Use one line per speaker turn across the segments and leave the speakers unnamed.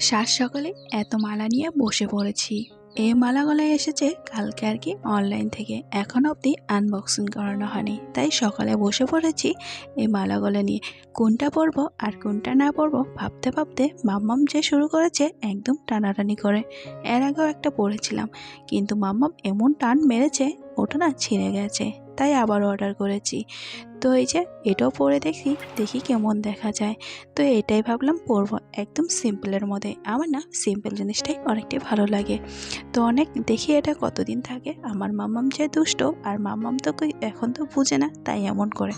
সাত সকালে এত মালা নিয়ে বসে পড়েছি। এই মালাগুলো এসেছে কালকে আর কি অনলাইন থেকে। এখন অবধি আনবক্সিং করানো হয়নি। তাই সকালে বসে পড়েছি এই মালাগুলো নিয়ে। কোনটা পরবো আর কোনটা না পরবো ভাবতে ভাবতে মাম্মাম যে শুরু করেছে একদম টানাটানি করে। এর আগেও একটা পরেছিলাম, কিন্তু মাম্মাম এমন টান মেরেছে, ওটা না ছিঁড়ে গেছে। তাই আবার অর্ডার করেছি। তো এই যে এটাও পরে দেখি দেখি কেমন দেখা যায়। তো এটাই ভাবলাম পরবো, একদম সিম্পলের মধ্যে। আমার না সিম্পল জিনিসটাই অনেকটাই ভালো লাগে। তো অনেক দেখি এটা কতদিন থাকে। আমার মামাম যে দুষ্ট, আর মামাম তো এখন তো বুঝে না তাই এমন করে।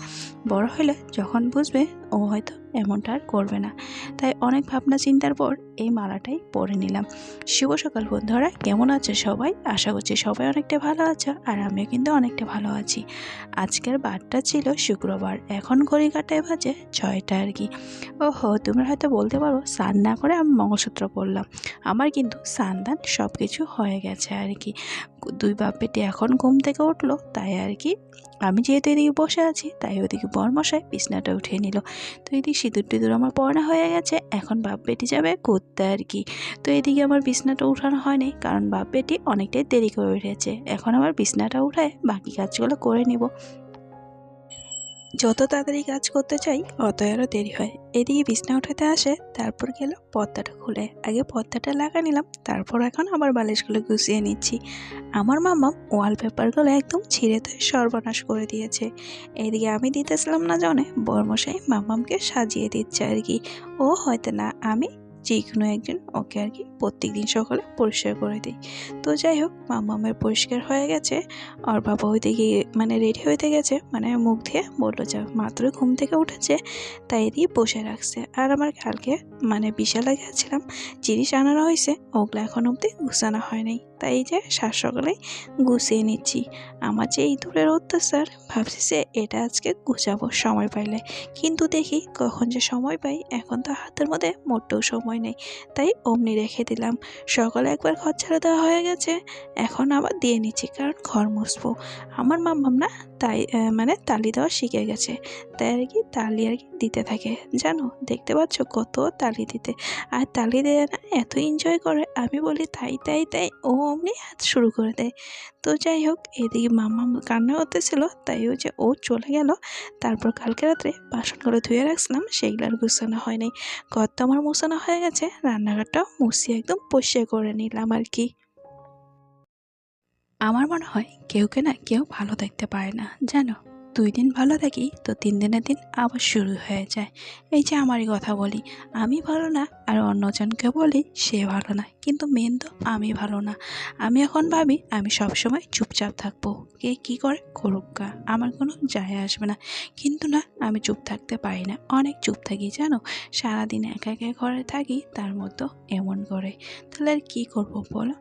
বড় হলে যখন বুঝবে, ও হয়তো এমনটা আর করবে না। তাই অনেক ভাবনা চিন্তার পর এই মালাটাই পরে নিলাম। শুভ সকাল বন্ধুরা, কেমন আছে সবাই? আশা করছি সবাই অনেকটা ভালো আছো আর আমিও কিন্তু অনেকটা ভালো আছি। আজকের বারটা ছিল শুক্রবার, এখন ঘড়ি কাটায় বাজে ছয়টা আর কি। ওহো, তোমরা হয়তো বলতে পারো স্নান না করে আমি মঙ্গলসূত্র পরলাম আমার কিন্তু স্নান দান সব কিছু হয়ে গেছে আর কি। দুই বাপ বেটি এখন ঘুম থেকে উঠল, তাই আর কি? আমি যেহেতু এদিকে বসে আছি, তাই ওদিকে বরমশাই বিছনাটা উঠিয়ে নিল। তো এদিকে সিঁদুর টিঁদুর আমার পড়ানো হয়ে গেছে, এখন বাপ বেটি যাবে করতে আর কি। তো এদিকে আমার বিছনাটা উঠানো হয়নি, কারণ বাপ বেটি অনেকটাই দেরি করে উঠেছে। এখন আমার বিছনাটা উঠায় বাকি কাজগুলো করে নিব। যত তাড়াতাড়ি কাজ করতে চাই অত আরও দেরি হয়। এদিকে বিছনা উঠাতে আসে, তারপর গেল পর্দাটা খুলে। আগে পর্দাটা লাগা নিলাম, তারপর এখন আবার বালিশগুলো গুছিয়ে নিচ্ছি। আমার মামা ওয়ালপেপারগুলো একদম ছিঁড়ে তো সর্বনাশ করে দিয়েছে। এদিকে আমি দিতেছিলাম না জনে, বর্মশাই মামামকে সাজিয়ে দিচ্ছে আর কি। ও হয়তো না, আমি যে কোনো একজন ওকে আর কি প্রত্যেক দিন সকালে পরিষ্কার করে দিই। তো যাই হোক মামামের পরিষ্কার হয়ে গেছে। আর বাবা ওই দিকে মানে রেডি হইতে গেছে মানে মুখ দিয়ে বলল, যা, মাত্র ঘুম থেকে উঠেছে, তাই দিয়ে বসে রাখছে। আর আমার কালকে মানে বিশালে গেছিলাম জিনিস আনানো হয়েছে, ওগুলো এখন অবধি গুছানো হয় নাই। তাই যে সাত সকালে গুছিয়ে নিচ্ছি। আমার যে এই দূরের অত্যাচার, ভাবছি যে এটা আজকে গুছাবো সময় পাইলে। কিন্তু দেখি কখন যে সময় পাই, এখন তো হাতের মধ্যে মোটেও সময় নেই। তাই অমনি রেখে দিলাম। সকালে একবার ঘর ছাড়া দেওয়া হয়ে গেছে। এখন আবার দিয়ে নিচ্ছি কারণ ঘর মুছবো। আমার মাম্মাম না তাই মানে তালি দেওয়া শিখে গেছে। তাই আর কি তালি আর কি দিতে থাকে। জানো, দেখতে পাচ্ছ কত তালি দিতে। আর তালি দেয় না এত এনজয় করে, আমি বলি তাই তাই তাই, ও অমনি হাত শুরু করে দেয়। তো যাই হোক, এদিকে মামা কান্না করতেছিল, তাই ও যে ও চলে গেল। তারপর কালকে রাত্রে বাসনগুলো ধুয়ে রাখছিলাম সেইগুলো আর গুছানো হয়নি। ঘর তো আমার মোছানো হয়ে গেছে, রান্নাঘরটাও মুছিয়ে একদম পরিষ্কার করে নিলাম আর কি। আমার মনে হয় কেউকে না কেউ ভালো দেখতে পারে না। জানো, দুই দিন ভালো থাকি তো তিন দিনের দিন আবার শুরু হয়ে যায়। এই যে আমারই কথা বলি, আমি ভালো না আর অন্যজনকে বলি সে ভালো না, কিন্তু মেন তো আমি ভালো না। আমি এখন ভাবি আমি সবসময় চুপচাপ থাকব। কে কী করে করুক গা, আমার কোনো যায় আসবে না। কিন্তু না, আমি চুপ থাকতে পারি না, অনেক চুপ থাকি, জানো? সারাদিন একা একা ঘরে থাকি, তার মতো এমন করে। তাহলে আর কী করব বলো?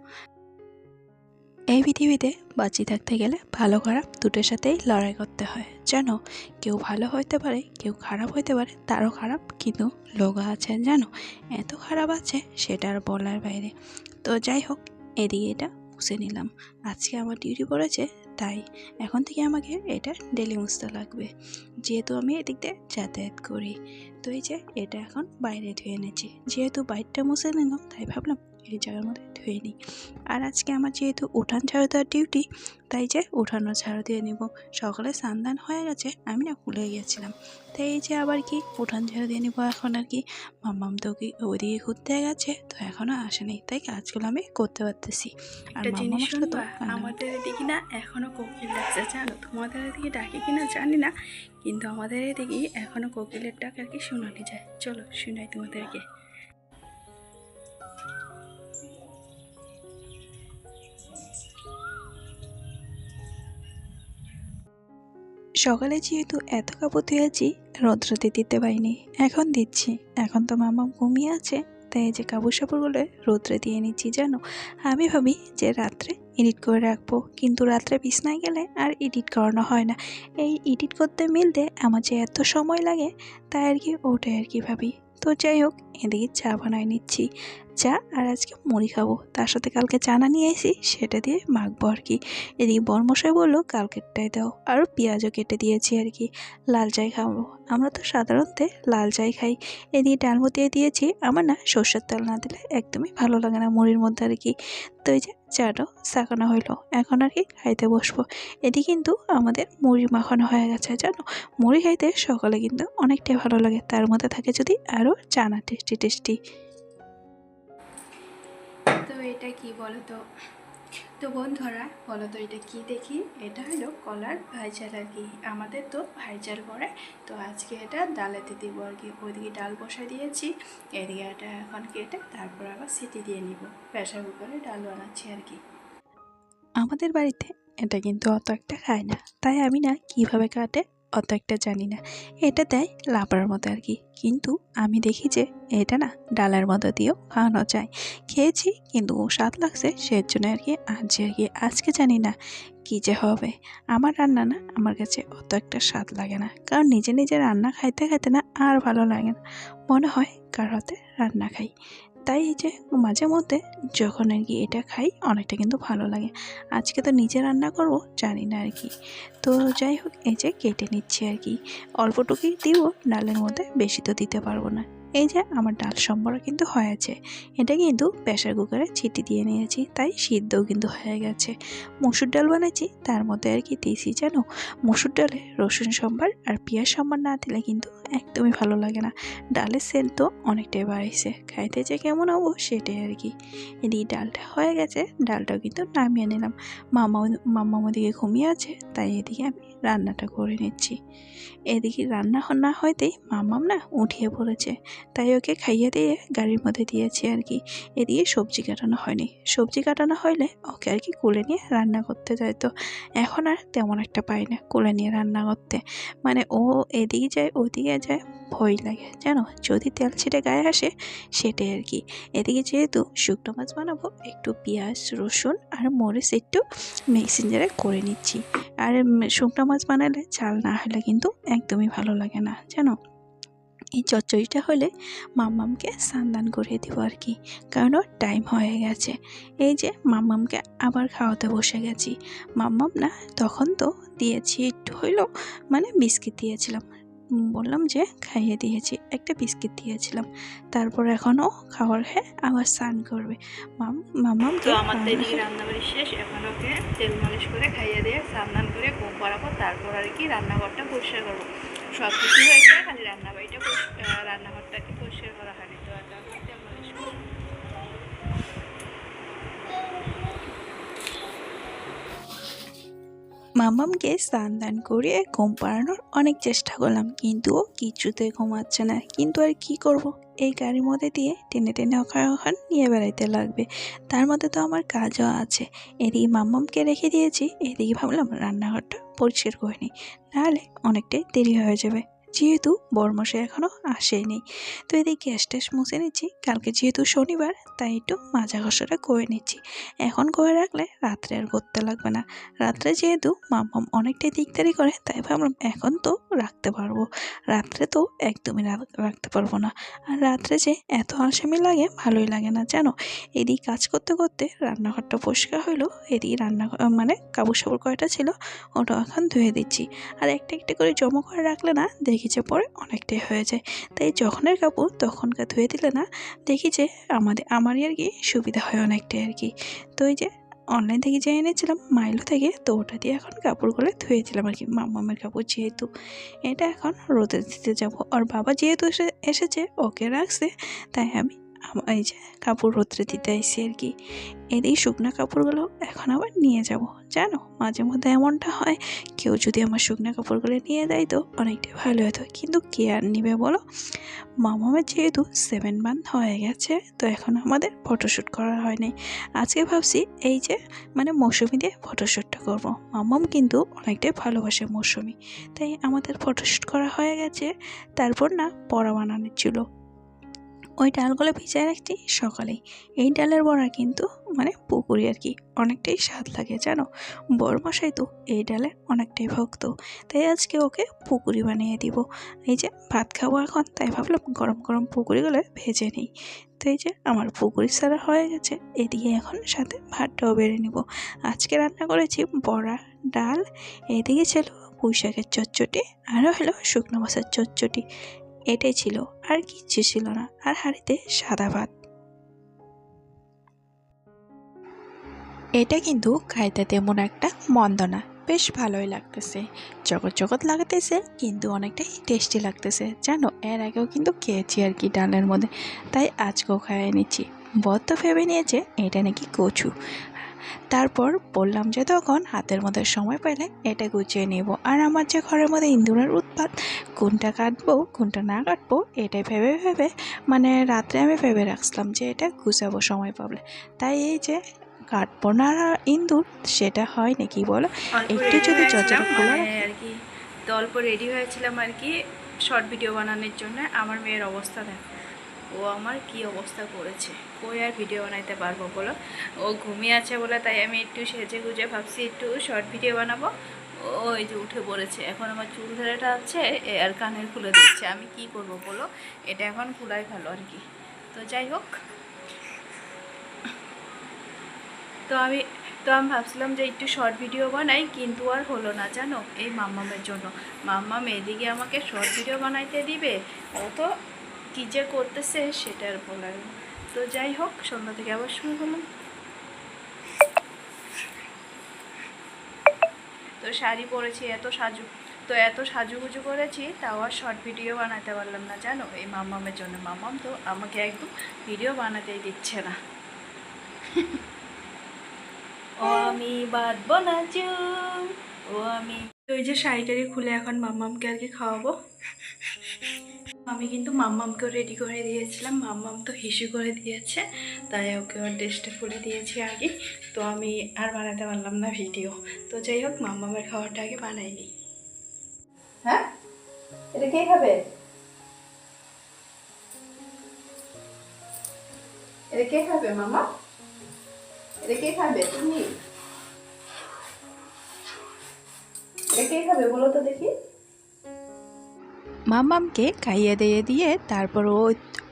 এই পৃথিবীতে বাঁচি থাকতে গেলে ভালো খারাপ দুটোর সাথেই লড়াই করতে হয়। যেন কেউ ভালো হইতে পারে, কেউ খারাপ হইতে পারে, তারও খারাপ কিন্তু লোক আছে, জানো? এত খারাপ আছে, সেটা আর বলার বাইরে। তো যাই হোক, এদিকে এটা মুছে নিলাম। আজকে আমার ডিউটি পড়েছে, তাই এখন থেকে আমাকে এটা ডেলি মুছতে লাগবে। যেহেতু আমি এদিক দিয়ে যাতায়াত করি। তো এই যে এটা এখন বাইরে ধুয়ে এনেছি। যেহেতু বাইরটা মুছে নিলাম তাই ভাবলাম এই জায়গার মধ্যে ধুয়ে নিই। আর আজকে আমার যেহেতু উঠান ঝাড়ু দেওয়ার ডিউটি তাই যে উঠানো ঝাড়ু দিয়ে নিব। সকালে স্নান হয়ে গেছে আমি না ভুলে গিয়েছিলাম। তাই এই যে আবার কি উঠান ঝাড়ু দিয়ে নিব এখন আর কি? মাম্মাম তো কি ওইদিকে ঘুরতে গেছে তো এখনও আসেনি তাই কাজগুলো আমি করতে পারতেছি। আর
জিনিস
তো
আমাদের এদিকে না এখনও কোকিল ডাকছে জানো? তোমাদের এদিকে ডাকে কিনা জানি না কিন্তু আমাদের এদিকে এখনও কোকিলের ডাক আর কি শোনানো যায়। চলো, শোনাই তোমাদেরকে।
সকালে যেহেতু এত কাপড় ধুয়েছি রৌদ্রতে দিতে পারিনি। এখন দিচ্ছি। এখন তো মামা ঘুমিয়ে আছে। তাই এই যে কাপড় সাপড়গুলো রৌদ্রে দিয়ে নিচ্ছি জানো আমি ভাবি যে রাত্রে এডিট করে রাখব। কিন্তু রাত্রে বিছনায় গেলে আর এডিট করানো হয় না। এই এডিট করতে মিলতে আমার যে এত সময় লাগে, তাই আর কি ওটাই আর কি ভাবি। তো যাই হোক, এদিকে চা বানায় নিচ্ছি। চা আর আজকে মুড়ি খাব। তার সাথে কালকে চানা নিয়ে এসি সেটা দিয়ে মাখবো আর কি। এদিকে বরমশাই বলল, কালকেরটাই দাও। আর পেঁয়াজও কেটে দিয়েছি আর কি, লাল চাই খাব। আমরা তো সাধারণত লাল চাই খাই। এদিকে ডালমো দিয়ে দিয়েছি, আমার না সর্ষের তেল না দিলে একদমই ভালো লাগে না মুড়ির মধ্যে আর কি। তো এই যে চাটাও সাকানো হইল, এখন আর কি খাইতে বসবো। এদিকে কিন্তু আমাদের মুড়ি মাখানো হয়ে গেছে, জানো? মুড়ি খাইতে সকালে কিন্তু অনেকটাই ভালো লাগে। তার মধ্যে থাকে যদি আরও চানা টেস্টি টেস্টি।
এটা কি বলো তো তো বন্ধুরা বলো তো এটা কি দেখি? এটা হলো কলার ভাইচাল আর কি। আমাদের তো ভাইচাল করে তো আজকে এটা ডালেতে দিব আর কি। ওইদিকে ডাল বসাই দিয়েছি, এদিকে এটা এখন কেটে তারপর আবার সিটি দিয়ে নিব। প্রেশার কুকারে ডাল বানাচ্ছি আর কি।
আমাদের বাড়িতে এটা কিন্তু অত একটা খায় না। তাই আমি না কীভাবে কাটে অত একটা জানি না। এটা দেয় লাপার মতো আর কি। কিন্তু আমি দেখি যে এটা না ডালের মতো দিয়েও খাওয়ানো যায়। খেয়েছি কিন্তু স্বাদ লাগছে সের জন্য আর কি আনছি আর কি, আজকে জানি না কী যে হবে। আমার রান্না না আমার কাছে অত একটা স্বাদ লাগে না। কারণ নিজে নিজে রান্না খাইতে খাইতে না আর ভালো লাগে না। মনে হয় কার হাতে রান্না খাই। তাই এই যে মাঝে মধ্যে যখন আর কি এটা খাই, অনেকটা কিন্তু ভালো লাগে। আজকে তো নিজে রান্না করব, জানি না আর কি। তো যাই হোক, এই যে কেটে নিচ্ছি আর কি। অল্পটুকুই দিব ডালের মধ্যে বেশি তো দিতে পারব না। এই যে আমার ডাল সম্বর কিন্তু হয়েছে। এটা কিন্তু প্রেশার কুকারে ছিটি দিয়ে নিয়েছি, তাই সিদ্ধও কিন্তু হয়ে গেছে। মসুর ডাল বানাইছি তার মধ্যে আর কি দিয়েছি জানো? মসুর ডালে রসুন সম্বার আর পেঁয়াজ সম্বার না দিলে কিন্তু একদমই ভালো লাগে না। ডালের সেল তো অনেকটাই বাড়িয়েছে, খাইতে যে কেমন হব সেটাই আর কি। এদিকে ডালটা হয়ে গেছে, ডালটাও কিন্তু নামিয়ে নিলাম। মামা মাম্মা ওদিকে ঘুমিয়ে আছে, তাই এদিকে আমি রান্নাটা করে নিচ্ছি। এদিকে রান্না না হইতেই মামাম না উঠিয়ে পড়েছে। তাই ওকে খাইয়ে দিয়ে গাড়ির মধ্যে দিয়েছি আর কি। এদিকে সবজি কাটানো হয়নি। সবজি কাটানো হইলে ওকে আর কি কোলে নিয়ে রান্না করতে যায় তো। এখন আর তেমন একটা পাই না কোলে নিয়ে রান্না করতে। মানে ও এদিকে যায়, ওদিকে যায়, ভয় লাগে, জানো? যদি তেল ছিটে গায়ে আসে, সেটাই আর কি। এদিকে যেহেতু শুকনো মাছ বানাবো, একটু পেঁয়াজ, রসুন আর মরিচ একটু মিক্সিং জারে করে নিচ্ছি। আর শুকনো মাছ বানালে ঝাল না হলে কিন্তু একদমই ভালো লাগে না, জানো? এই চচ্চড়িটা হলে মাম্মামকে সান্দান করে দিব আর কি কারণ ওর টাইম হয়ে গেছে। এই যে মাম্মামকে আবার খাওয়াতে বসে গেছি। মাম্মাম না তখন তো দিয়েছি একটু হইল মানে বিস্কিট দিয়েছিলাম। বললাম যে খাইয়ে দিয়েছি একটা বিস্কিট দিয়েছিলাম। তারপর এখনও খাবার খেয়ে আবার স্নান করবে। মাম মাম্মামকে
তো
খাওয়ানো
এদিকে রান্নাবাড়ি শেষ এখন ওকে তেল মালিশ করে খাইয়ে দিয়ে স্নান করে ঘুম পাড়াবো তারপর আর কি রান্নাঘরটা পরিষ্কার করব। সব কিছু খালি রান্নাঘরটাকে পরিষ্কার করা তো করব।
মামামকে স্নান দান করিয়ে ঘুম পাড়ানোর অনেক চেষ্টা করলাম, কিন্তু ও কিছুতেই ঘুমাচ্ছে না, কিন্তু আর কি করব এই গাড়ির মধ্যে দিয়ে টেনে টেনে ওখানে ওখানে নিয়ে বেড়াইতে লাগবে। তার মধ্যে তো আমার কাজও আছে। এদিকে মাম্মামকে রেখে দিয়েছি, এদিকে ভাবলাম রান্নাঘরটা পরিষ্কার করে নিই। নাহলে অনেকটাই দেরি হয়ে যাবে। যেহেতু বরমশাই এখনও আসেনি। তো এদিকে গ্যাস ট্যাস মুছে নিচ্ছি। কালকে যেহেতু শনিবার, তাই একটু মাজা ঘষাটা করে নিচ্ছি। এখন করে রাখলে রাত্রে আর করতে লাগবে না। রাত্রে যেহেতু মাম্মাম অনেকটাই দিকদারি করে, তাই ভাবলাম এখন তো রাখতে পারব। রাত্রে তো একদমই রাখতে পারব না। আর রাত্রে যে এত আসামি লাগে, ভালোই লাগে না, জানো? এদিকে কাজ করতে করতে রান্নাঘরটা পরিষ্কার হইল। এদিকে রান্না মানে কাপড় সাপড় কয়টা ছিল ওটা এখন ধুয়ে দিচ্ছি। আর একটা একটা করে জমা করে রাখলে না, দেখি যে পরে অনেকটাই হয়ে যায়। তাই যখনের কাপড় তখনকার ধুয়ে দিলে না, দেখি যে আমাদের, আমারই আর কি সুবিধা হয় অনেকটাই আর কি। তো এই যে অনলাইন থেকে যে এনেছিলাম মাইলো থেকে, তো ওটা দিয়ে এখন কাপড়গুলো ধুয়েছিলাম আর কি মামামের কাপড় যেহেতু। এটা এখন রোদে দিতে যাব। আর বাবা যেহেতু এসে, এসেছে, ওকে রাখছে, তাই আম- এই যে কাপড় রোদ্রে দিতে আইসি আর কি। এই শুকনো কাপড়গুলো এখন আবার নিয়ে যাব। জানো, মাঝে মধ্যে এমনটা হয়, কেউ যদি আমার শুকনো কাপড়গুলো নিয়ে দেয় তো অনেকটাই ভালো হতো। কিন্তু কে আর নিবে বলো? মামামের যেহেতু সেভেন মান্থ হয়ে গেছে, তো এখন আমাদের ফটোশ্যুট করা হয়নি আজকে ভাবছি এই যে মানে মৌসুমি দিয়ে ফটোশ্যুটটা করব। মামাম কিন্তু অনেকটাই ভালোবাসে মৌসুমি। তাই আমাদের ফটোশ্যুট করা হয়ে গেছে, তারপর না পড়া বানানোর ছিল। ওই ডালগুলো ভিজায় রাখছি সকালেই। এই ডালের বড়া কিন্তু মানে পুকুরি আর কি, অনেকটাই স্বাদ লাগে, জানো? বড়মশাই তো এই ডালে অনেকটাই ভক্ত, তাই আজকে ওকে পুকুরি বানিয়ে দিব। এই যে ভাত খাব এখন, তাই ভাবলাম গরম গরম পুকুরিগুলো ভেজে নিই। তো এই যে আমার পুকুরি সারা হয়ে গেছে, এদিকে এখন সাথে ভাতটাও বেড়ে নিব। আজকে রান্না করেছি বড়া, ডাল, এদিকে ছিল পুঁই শাকের চচ্চটি আরও হলো শুকনো মাছের চচ্চটি এটাই ছিল, আর কিচ্ছু ছিল না, আর হাঁড়িতে সাদা ভাত। এটা কিন্তু খাইতে তেমন একটা মন্দ না, বেশ ভালোই লাগতেছে। জগৎ জগৎ লাগতেছে, কিন্তু অনেকটাই টেস্টি লাগতেছে। জানো, এর আগেও কিন্তু খেয়েছি আর কি ডালের মধ্যে, তাই আজকেও খাইয়ে নিচ্ছি। তো ভেবে নিয়েছে, এটা নাকি কচু। তারপর বললাম যে তখন হাতের মধ্যে সময় পেলে এটা গুছিয়ে নেব। আর আমার যে ঘরের মধ্যে ইঁদুরের উৎপাত কোনটা কাটবো কোনটা না কাটবো এটাই ভেবে ভেবে মানে রাত্রে আমি ভেবে রাখছিলাম যে এটা গুছাবো সময় পাবলে। তাই এই যে কাটবো না ইঁদুর সেটা হয় নাকি বলো? একটু যদি চচড়া খোলা
আর কি। তো অল্প রেডি হয়েছিলাম আর কি শর্ট ভিডিও বানানোর জন্য। আমার মেয়ের অবস্থা দেখো। ও আমার কি অবস্থা করেছে? কই আর ভিডিও বানাইতে পারব বলো? ও ঘুমিয়ে আছে বলে তাই আমি একটু সেজে গুজে ভাবছি একটু শর্ট ভিডিও বানাবো। ও ওই যে উঠে পড়েছে। এখন আমার চুল ধরেটা আছে আর কানের খুলে দিচ্ছে। আমি কি করব বলো? এটা এখন খুলাই ভালো আর কি। তো যাই হোক। তো আমি তো আমি ভাবছিলাম যে একটু শর্ট ভিডিও বানাই, কিন্তু আর হলো না, জানো? এই মাম্মামের জন্য। মাম্মাম এদিকে আমাকে শর্ট ভিডিও বানাইতে দিবে। ও তো কী যে করতেছে সেটা আর বলার। তো যাই হোক, সন্ধ্যা থেকে আবার শুরু করলাম তো শাড়ি পরেছি, এত সাজু, তো এত সাজুগুজু করেছি, তাও আর শর্ট ভিডিও বানাতে পারলাম না, জানো? এই মামামের জন্য। মামাম তো আমাকে একদম ভিডিও বানাতেই দিচ্ছে না। ও আমি বাঁধবো না ও আমি তো ওই যে শাড়িটারি খুলে এখন মামামকে আর কি খাওয়াবো? আমি কিন্তু মাম্মামকেও রেডি করে দিয়েছিলাম। মাম্মাম তো হিসু করে দিয়েছে, তাই ওকে ওর ড্রেসটা খুলে দিয়েছি আগে। তো আমি আর বানাতে পারলাম না ভিডিও তো যাই হোক, মাম্মামের খাবারটা আগে বানাই নিই হ্যাঁ? এটা কে খাবে? এটা কে খাবে, মামা? এটা কে খাবে, তুমি? এটা কে খাবে, বলো তো দেখি।
মামামকে খাইয়ে দিয়ে দিয়ে তারপর ও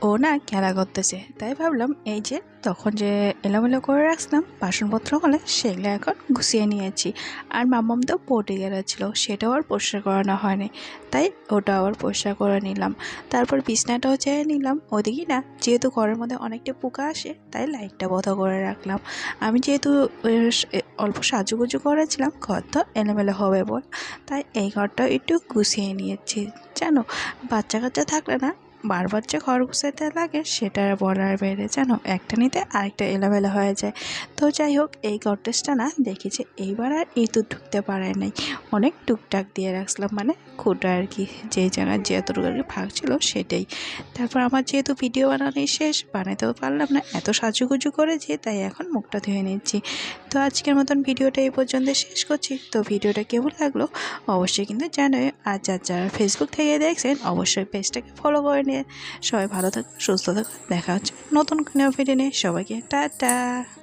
ও না খেলা করতেছে। তাই ভাবলাম এই যে তখন যে এলোমেলো করে রাখছিলাম বাসনপত্রগুলো সেগুলো এখন গুছিয়ে নিয়েছি। আর মামাম তো পটে গেছিল সেটাও আর পরিষ্কার করানো হয়নি। তাই ওটা আবার পরিষ্কার করে নিলাম। তারপর বিছনাটাও চেয়ে নিলাম। ওদিকে না, যেহেতু ঘরের মধ্যে অনেকটা পোকা আসে, তাই লাইটটা বন্ধ করে রাখলাম। আমি যেহেতু অল্প সাজুগুজু করেছিলাম, ঘর তো এলোমেলো হবে বল। তাই এই ঘরটাও একটু গুছিয়ে নিয়েছি। জানো, বাচ্চা কাচ্চা থাকলে না বারবার যে ঘর গুছাতে লাগে সেটা বলার বাইরে যেন একটা নিতে আরেকটা এলোমেলো হয়ে যায়। তো যাই হোক, এই গডরেজটা না দেখি যে এইবার আর ইঁদুর ঢুকতে পারে নাই। অনেক টুকটাক দিয়ে রাখছিলাম মানে খুঁটা আর কি যেই জায়গায় যে আর কি ভাগ ছিল সেটাই। তারপর আমার যেহেতু ভিডিও বানানোই শেষ, বানাতেও পারলাম না, এত সাজুগুজু করেছি, তাই এখন মুখটা ধুয়ে নিচ্ছি। তো আজকের মতন ভিডিওটা এই পর্যন্ত শেষ করছি। তো ভিডিওটা কেমন লাগল, অবশ্যই কিন্তু জানোই আর যার যারা ফেসবুক থেকে দেখছেন, অবশ্যই পেজটাকে ফলো করে নিয়ে সবাই ভালো থাকুন সুস্থ থাকুন দেখা হচ্ছে নতুন কোনো ভিডিও নিয়ে। সবাইকে টাটা।